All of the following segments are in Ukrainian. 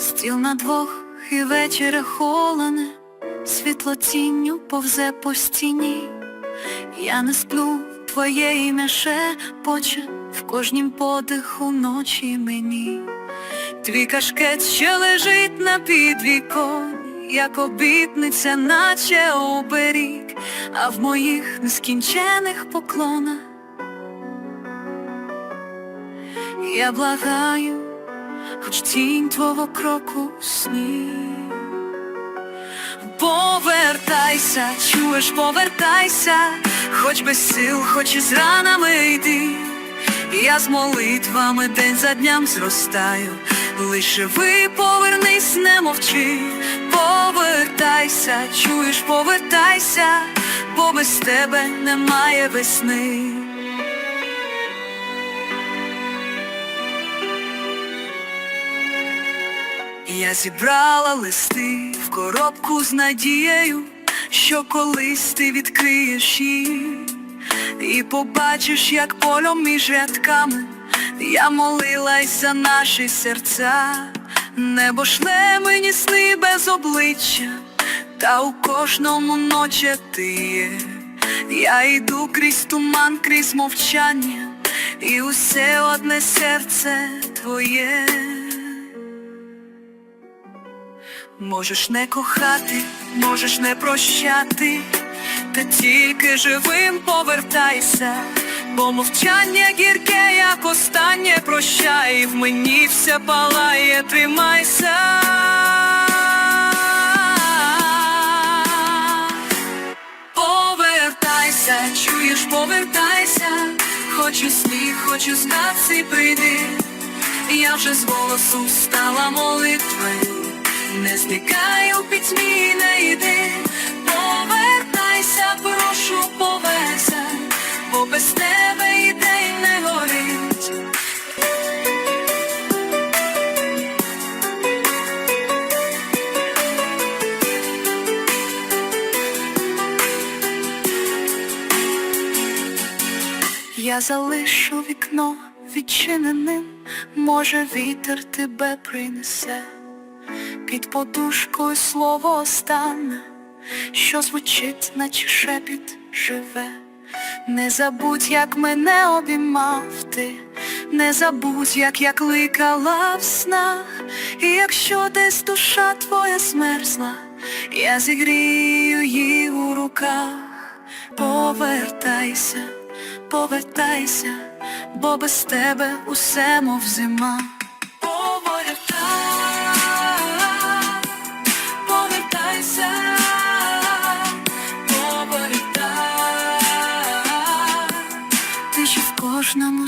Стіл на двох і вечере холоне, світло тінню повзе по стіні. Я не сплю, твоє ім'я шепоче в кожнім подиху ночі мені. Твій кашкет ще лежить на підвіконні, як обітниця, наче оберіг, а в моїх нескінчених поклонах я благаю, хоч тінь твого кроку сні. Повертайся, чуєш, повертайся, хоч без сил, хоч із ранами йди. Я з молитвами день за дням зростаю, лише ви повернись, не мовчи, повертайся, чуєш, повертайся, бо без тебе немає весни. Я зібрала листи в коробку з надією, що колись ти відкриєш її і побачиш, як полем між рядками я молилась за наші серця, небо шле мені сни без обличчя, та у кожному ночі ти є. Я йду крізь туман, крізь мовчання, і усе одне серце твоє. Можеш не кохати, можеш не прощати, та тільки живим повертайся, бо мовчання гірке, як останнє прощай, в мені все палає, тримайся. Повертайся, чуєш, повертайся, хочу сні, хочу знати, прийди. Я вже з голосу стала молитвою, не зникай пітьмі, не йди, повертайся, прошу, поверся, бо без тебе і день не горить. Я залишу вікно відчиненим, може вітер тебе принесе, під подушкою слово остане, що звучить, наче шепіт живе. Не забудь, як мене обіймав ти, не забудь, як я кликала в снах, і якщо десь душа твоя змерзла, я зігрію її у руках, повертайся, повертайся, бо без тебе усе мов зима.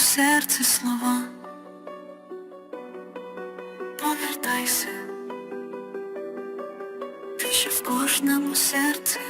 Серці слова. Повертайся, ти ще в кожному серці.